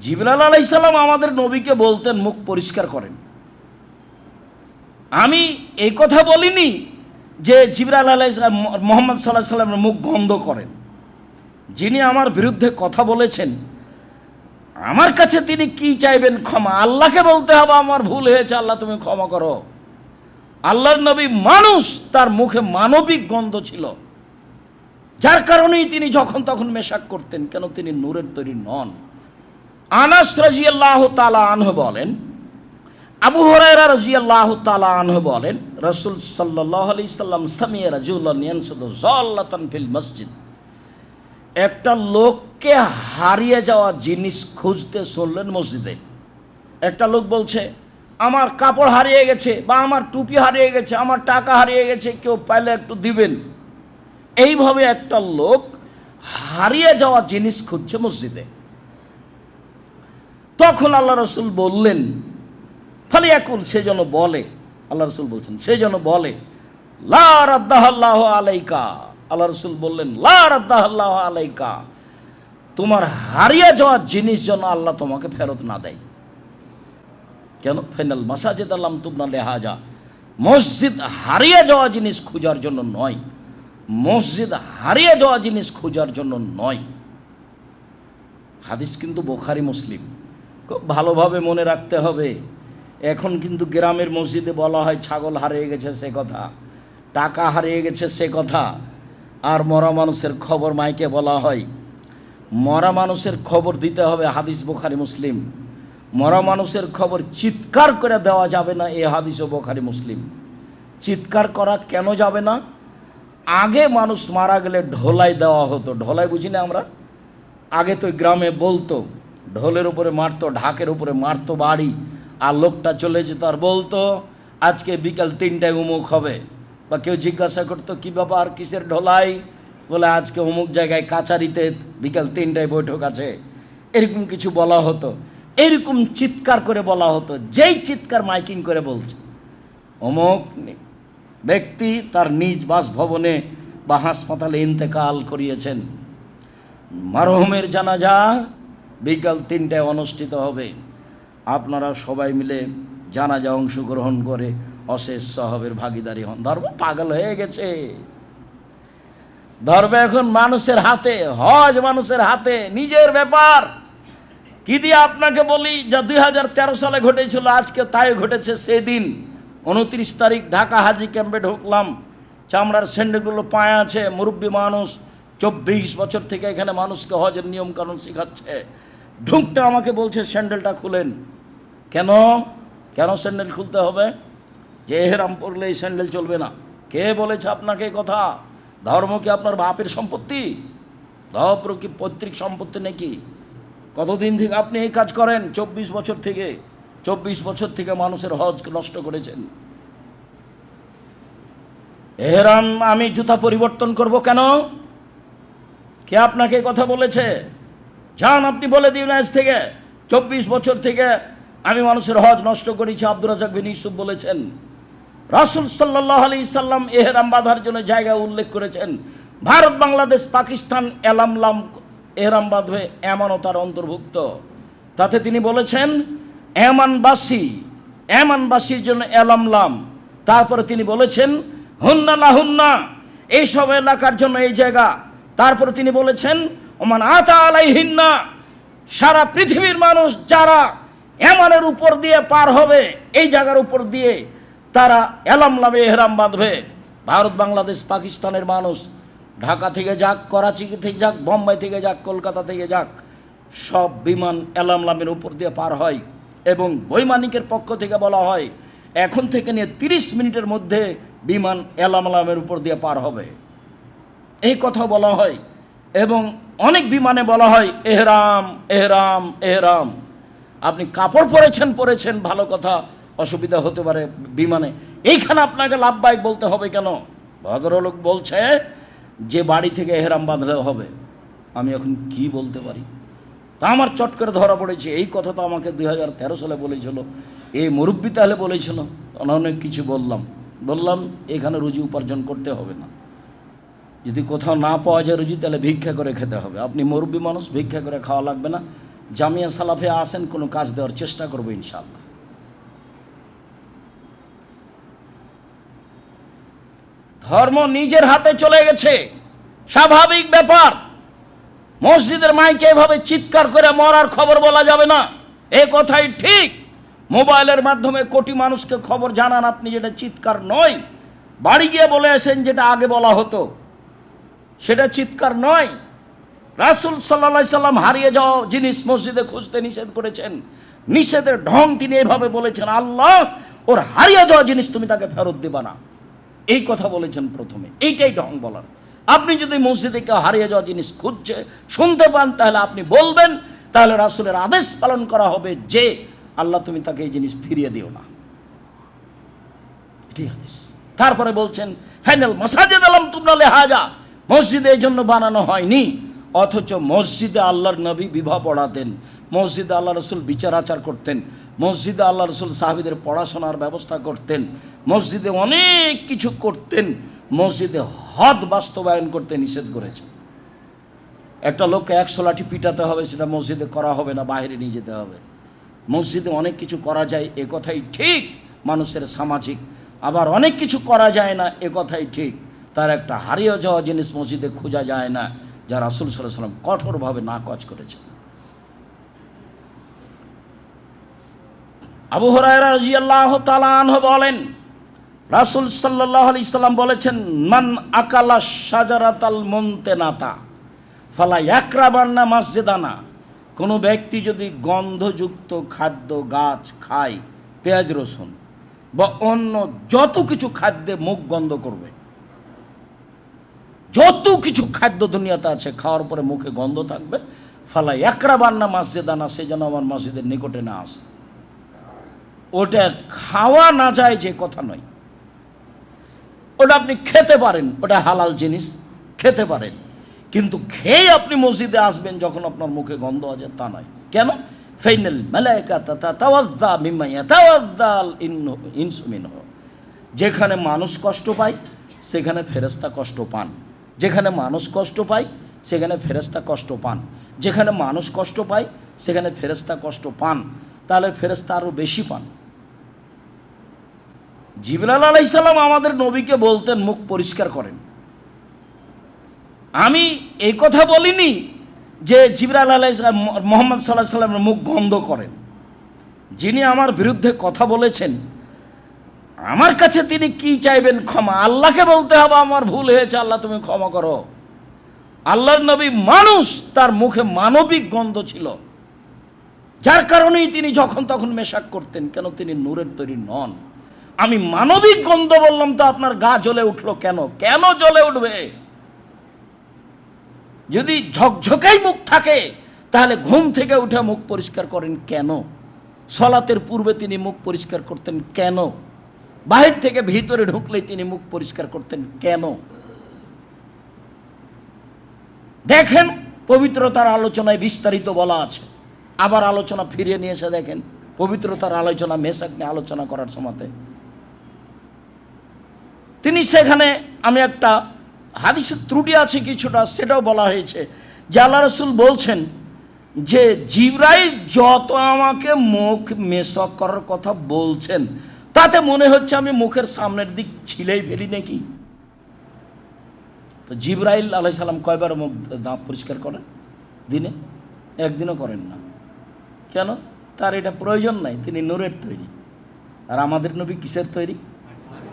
জিবরাল আলাইসাল্লাম আমাদের নবীকে বলতেন, মুখ পরিষ্কার করেন। আমি এই কথা বলিনি যে জিবরাল আলাই মোহাম্মদ সাল্লাহ সাল্লামের মুখ বন্ধ করেন। যিনি আমার বিরুদ্ধে কথা বলেছেন, আমার কাছে তিনি কি চাইবেন ক্ষমা? আল্লাহকে বলতে হবে, আমার ভুল হয়েছে, আল্লাহ তুমি ক্ষমা করো। আল্লাহর নবী মানুষ, তার মুখে মানবিক গন্ধ ছিল। যার কারণেই তিনি যখন তখন মেশাক করতেন, কেন তিনি নূরের তৈরি নন? আনাস রাজিয়াল্লাহ তালা আনহ বলেন, আবু হরাইরা রাজিয়াল্লাহ তালা আনহ বলেন, রসুল সাল্লাহ আলি সাল্লাম সামিয়া রাজুল্লাহ ফিল মসজিদ। একটা লোককে হারিয়ে যাওয়া জিনিস খুঁজতে শুনলেন মসজিদে। একটা লোক বলছে, আমার কাপড় হারিয়ে গেছে বা আমার টুপি হারিয়ে গেছে, আমার টাকা হারিয়ে গেছে, কেউ পাইলে একটু দিবেন। এইভাবে একটা লোক হারিয়ে যাওয়া জিনিস খুঁজছে মসজিদে। তখন আল্লাহ রসুল বললেন, ফালি একুল সে যেন বলে। আল্লাহ রসুল বলছেন, সে যেন বলে, লা আলাইকা। আল্লাহ রসুল বললেন, লা আলাইকা, তোমার হারিয়ে যাওয়া জিনিস যেন আল্লাহ তোমাকে ফেরত না দেয়। কেন? ফাইনাল মাসাজিদ আল্লাম তুবনা লেহাজা। মসজিদ হারিয়ে যাওয়া জিনিস খোঁজার জন্য নয়। মসজিদ হারিয়ে যাওয়া জিনিস খোঁজার জন্য নয়। হাদিস কিন্তু বোখারি, মুসলিম। ভালোভাবে মনে রাখতে হবে। এখন কিন্তু গ্রামের মসজিদে বলা হয়, ছাগল হারিয়ে গেছে সে কথা, টাকা হারিয়ে গেছে সে কথা। আর মরা মানুষের খবর মাইকে বলা হয়। মরা মানুষের খবর দিতে হবে হাদিস বোখারি মুসলিম। মরা মানুষের খবর চিৎকার করে দেওয়া যাবে না এ হাদিস ও বোখারি মুসলিম। চিৎকার করা কেন যাবে না? আগে মানুষ মারা গেলে ঢোলাই দেওয়া হতো। ঢোলাই বুঝি না আমরা? আগে তো গ্রামে বলতো। ঢোলের উপরে মারতো, ঢাকের উপরে মারতো বাড়ি। আর লোকটা চলে যেত আর বলতো, আজকে বিকাল তিনটায় উমুক হবে। বা কেউ জিজ্ঞাসা করতো, কী ব্যাপার, কিসের ঢোলাই? বলে, আজকে অমুক জায়গায় কাচারিতে বিকাল তিনটায় বৈঠক আছে। এরকম কিছু বলা হতো। এরকম চিৎকার করে বলা হতো, যেই চিৎকার মাইকিং করে বলছে। অমুক ব্যক্তি তার নিজ বাসভবনে বা হাসপাতালে ইন্তেকাল করিয়েছেন। মারহুমের জানাজা বিকাল তিনটায় অনুষ্ঠিত হবে। আপনারা সবাই মিলে জানাজা অংশগ্রহণ করে অশেষ সাহাবের ভাগিদারি হন। ধর্ম পাগল হয়ে গেছে। ধর্ম এখন মানুষের হাতে, হজ মানুষের হাতে, নিজের ব্যাপার। কি দিয়ে আপনাকে বলি, যা দুই হাজার তেরো সালে ঘটেছিল, আজকে তাই ঘটেছে সেদিন। উনত্রিশ তারিখ ঢাকা হাজি ক্যাম্পে ঢুকলাম। চামড়ার স্যান্ডেলগুলো পায়ে আছে, মুরব্বী মানুষ চব্বিশ বছর থেকে এখানে মানুষকে হজের নিয়ম কানুন শেখাচ্ছে। ঢুকতে আমাকে বলছে, স্যান্ডেলটা খুলেন। কেন? কেন স্যান্ডেল খুলতে হবে? যে এহেরাম পরলে এই স্যান্ডেল চলবে না। কে বলেছে আপনাকে কথা? ধর্ম কি আপনার বাপের সম্পত্তি? ধর্ম কি পৈতৃক সম্পত্তি নাকি? কতদিন থেকে আপনি এই কাজ করেন? চব্বিশ বছর থেকে, চব্বিশ বছর থেকে মানুষের হজ নষ্ট করেছেন। এহেরাম আমি জুতা পরিবর্তন করব কেন? কে আপনাকে কথা বলেছে? যান আপনি বলে দিন আজ থেকে। চব্বিশ বছর থেকে আমি মানুষের হজ নষ্ট করেছি, আব্দুর রাজাক বিন ইউসুফ বলেছেন। রাসুল সাল্লাহ আলি সাল্লাম এহেরাম বাঁধার জন্য জায়গা উল্লেখ করেছেন। ভারত, বাংলাদেশ, পাকিস্তান এলামলাম এহরাম বাঁধবে এমনও তার অন্তর্ভুক্ত। তাতে তিনি বলেছেন, এমানবাসী, এমানবাসীর জন্য এলামলাম তারপরে তিনি বলেছেন, হুন্না লাহুন্না, এইসব এলাকার জন্য এই জায়গা। তারপরে তিনি বলেছেন ওমান আতা আলাইহিন্না, সারা পৃথিবীর মানুষ যারা এমানের উপর দিয়ে পার হবে, এই জায়গার উপর দিয়ে তারা এলামলামে এহরাম বাঁধবে। ভারত, বাংলাদেশ, পাকিস্তানের মানুষ ঢাকা থেকে যাক, করাচি থেকে যাক, বোম্বাই থেকে যাক, কলকাতা থেকে যাক, সব বিমান এলামলামের উপর দিয়ে পার হয় এবং বৈমানিকের পক্ষ থেকে বলা হয়, এখন থেকে নিয়ে তিরিশ মিনিটের মধ্যে বিমান এলামলামের উপর দিয়ে পার হবে। এই কথা বলা হয় এবং অনেক বিমানে বলা হয়, এহরাম এহরাম এহরাম। আপনি কাপড় পরেছেন পরেছেন, ভালো কথা, অসুবিধা হতে পারে বিমানে। এইখানে আপনাকে লাভবাহিক বলতে হবে কেন? ভদ্রলোক বলছে যে বাড়ি থেকে এহরাম বাঁধলে হবে। আমি এখন কি বলতে পারি? তা আমার চট করে ধরা পড়েছে। এই কথা তো আমাকে দুই হাজার তেরো সালে বলেছিল। এই মুরব্বী তাহলে বলেছিল। অনেক কিছু বললাম। বললাম, এখানে রুজি উপার্জন করতে হবে না। যদি কোথাও না পাওয়া যায় রুজি, তাহলে ভিক্ষা করে খেতে হবে। আপনি মুরব্বী মানুষ, ভিক্ষা করে খাওয়া লাগবে না। জামিয়া সালাফে আসেন, কোনো কাজ দেওয়ার চেষ্টা করব ইনশাল্লাহ ধর্ম নিজের হাতে চলে গেছে। স্বাভাবিক ব্যাপার। মসজিদের মাইকে এভাবে চিৎকার করে মরার খবর বলা যাবে না। এ কথাই ঠিক। মোবাইলের মাধ্যমে কোটি মানুষকে খবর জানান আপনি, যেটা চিৎকার নয়। বাড়ি গিয়ে বলে আসেন, যেটা আগে বলা হতো। সেটা চিৎকার নয়। রাসুল সাল্লা সাল্লাম হারিয়ে যাওয়া জিনিস মসজিদে খুঁজতে নিষেধ করেছেন। নিষেধের ঢং তিনি এভাবে বলেছেন, আল্লাহ, ওর হারিয়ে যাওয়া জিনিস তুমি তাকে ফেরত দেবা না। এই কথা বলেছেন প্রথমে। এইটাই ঢং বলার। আপনি যদি মসজিদে কেউ হারিয়ে যাওয়া জিনিস খুঁজছে, শুনতে পান, তাহলে আপনি বলবেন, তাহলে রাসুলের আদেশ পালন করা হবে যে, আল্লাহ, তুমি তাকে এই জিনিস ফিরিয়ে দিও না। তারপরে বলছেন, ফাইনাল মাসাজেদ আলম তুমরা লেহাজা। মসজিদে এই জন্য বানানো হয়নি। অথচ মসজিদে আল্লাহর নবী বিবাহ পড়াতেন। মসজিদে আল্লাহ রসুল বিচার আচার করতেন। মসজিদে আল্লাহ রসুল সাহাবিদের পড়াশোনার ব্যবস্থা করতেন। মসজিদে অনেক কিছু করতেন। মসজিদে হদ বাস্তবায়ন করতে নিষেধ করেছে। একটা লোককে একশো লাঠি পিটাতে হবে, সেটা মসজিদে করা হবে না, বাইরে নিয়ে যেতে হবে। মসজিদে অনেক কিছু করা যায়, এ কথাই ঠিক। মানুষের সামাজিক, আবার অনেক কিছু করা যায় না, এ কথাই ঠিক। তার একটা হারিয়ে যাওয়া জিনিস মসজিদে খোঁজা যায় না, যা রাসুল সাল্লাহ সাল্লাম কঠোরভাবে নাকচ করেছে আবু হরাইরা তালাহ বলেন, রাসুল সাল্লাহ আলি ইসলাম বলেছেন, মান আকালা সাজারাতাল মন্তে নাতা ফালা একরাবান্না মাসজেদানা। কোনো ব্যক্তি যদি গন্ধযুক্ত খাদ্য গাছ খায়, পেঁয়াজ রসুন বা অন্য যত কিছু খাদ্যে মুখ গন্ধ করবে যত কিছু খাদ্য দুনিয়াতে আছে, খাওয়ার পরে মুখে গন্ধ থাকবে। ফালাই একরা বান্না একরাবান্না মাসজেদানা সে যেন আমার মসজিদের নিকটে না আসে। ওটা খাওয়া না যায় যে কথা নয়। ওটা আপনি খেতে পারেন, ওটা হালাল জিনিস, খেতে পারেন। কিন্তু খেয়ে আপনি মসজিদে আসবেন যখন আপনার মুখে গন্ধ আছে, তা নয়। কেন? ফেইনেল ইনসুমিন যেখানে মানুষ কষ্ট পায়, সেখানে ফেরেস্তা কষ্ট পান। যেখানে মানুষ কষ্ট পায়, সেখানে ফেরেস্তা কষ্ট পান। যেখানে মানুষ কষ্ট পায়, সেখানে ফেরেস্তা কষ্ট পান। তাহলে ফেরেস্তা আরও বেশি পান। জিবরাল আলাইসাল্লাম আমাদের নবীকে বলতেন, মুখ পরিষ্কার করেন। আমি এই কথা বলিনি যে জিবরাল আলাই মোহাম্মদ সাল্লাহ সাল্লামের মুখ গন্ধ করেন। যিনি আমার বিরুদ্ধে কথা বলেছেন আমার কাছে তিনি কি চাইবেন ক্ষমা? আল্লাহকে বলতে হবে, আমার ভুল হয়েছে, আল্লাহ তুমি ক্ষমা করো। আল্লাহর নবী মানুষ, তার মুখে মানবিক গন্ধ ছিল। যার কারণেই তিনি যখন তখন মেশাক করতেন, কেন তিনি নূরের তৈরি নন? আমি মানবিক গন্ধ বললাম, তো আপনার গা জ্বলে উঠল কেন? কেন জ্বলে উঠবে? যদি ঝকঝকেই মুখ থাকে, তাহলে ঘুম থেকে উঠে মুখ পরিষ্কার করেন কেন? সলাতের পূর্বে তিনি মুখ পরিষ্কার করতেন কেন? বাহির থেকে ভিতরে ঢুকলে তিনি মুখ পরিষ্কার করতেন, কেন? দেখেন, পবিত্রতার আলোচনায় বিস্তারিত বলা আছে। আবার আলোচনা ফিরিয়ে নিয়ে এসে দেখেন, পবিত্রতার আলোচনা মেসাক নিয়ে আলোচনা করার সময়তে। তিনি সেখানে, আমি একটা হাদিসের ত্রুটি আছে কিছুটা, সেটাও বলা হয়েছে যে আল্লাহ রসুল বলছেন যে জিব্রাইল যত আমাকে মুখ মেসক করার কথা বলছেন তাতে মনে হচ্ছে আমি মুখের সামনের দিক ছিলেই ফেলি নাকি? তো জিব্রাইল আলাই সাল্লাম কয়বার মুখ, দাঁত পরিষ্কার করেন? দিনে? একদিনও করেন না। কেন? তার এটা প্রয়োজন নাই, তিনি নূরের তৈরি। আর আমাদের নবী কিসের তৈরি?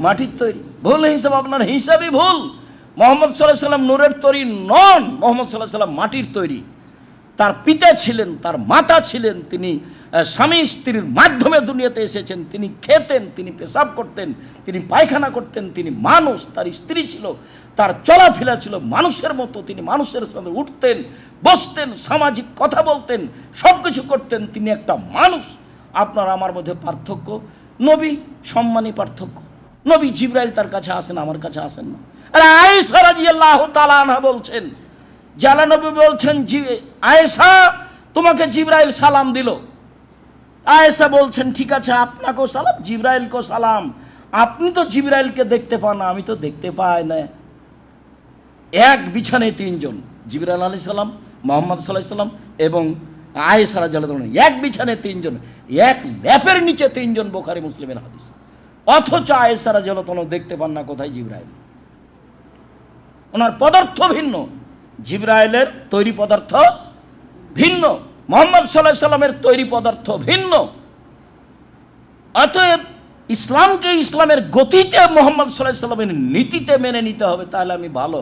মাটির তৈরি। ভুল হিসাব আপনার হিসাবই ভুল। মোহাম্মদ সাল্লাহ সাল্লাম নূরের তৈরি নন। মোহাম্মদ সাল্লাহ সাল্লাম মাটির তৈরি। তার পিতা ছিলেন, তার মাতা ছিলেন, তিনি স্বামী স্ত্রীর মাধ্যমে দুনিয়াতে এসেছেন, তিনি খেতেন, তিনি পেশাব করতেন, তিনি পায়খানা করতেন, তিনি মানুষ, তার স্ত্রী ছিল, তার চলাফেরা ছিল, মানুষের মতো, তিনি মানুষের সঙ্গে উঠতেন, বসতেন, সামাজিক কথা বলতেন সব কিছু করতেন, তিনি একটা মানুষ। আপনার আমার মধ্যে পার্থক্য, নবী সম্মানী পার্থক্য। নবী জিব্রাইল তার কাছে আসেন, আমার কাছে আসেন না। আরে রাদিয়াল্লাহু তাআলা আনহা বলছেন জালা নবী বলছেন, জি, আয়েশা তোমাকে জিব্রাইল সালাম দিল। আয়েশা বলছেন, ঠিক আছে, আপনাকেও সালাম, জিব্রাইলকেও সালাম। আপনি তো জিব্রাইলকে দেখতে পান আমি তো দেখতে পাই না। এক বিছানে তিনজন জিবরাল আলি সাল্লাম মোহাম্মদ সাল্লাহ সাল্লাম এবং আয়ে সারা জ্বালা এক বিছানে তিনজন, এক ল্যাপের নিচে তিনজন বোখারি মুসলিমের হাদিস। অথচ আয়ে সারা জ্বালাতন দেখতে পান না, কোথায় জিব্রাইল? ওনার পদার্থ ভিন্ন, জিব্রাইলের তৈরি পদার্থ ভিন্ন। মোহাম্মদ সাল্লাহ সাল্লামের তৈরি পদার্থ ভিন্ন। অতএব ইসলামকে ইসলামের গতিতে মোহাম্মদ সাল্লাহ সাল্লামের নীতিতে মেনে নিতে হবে, তাহলে আমি ভালো।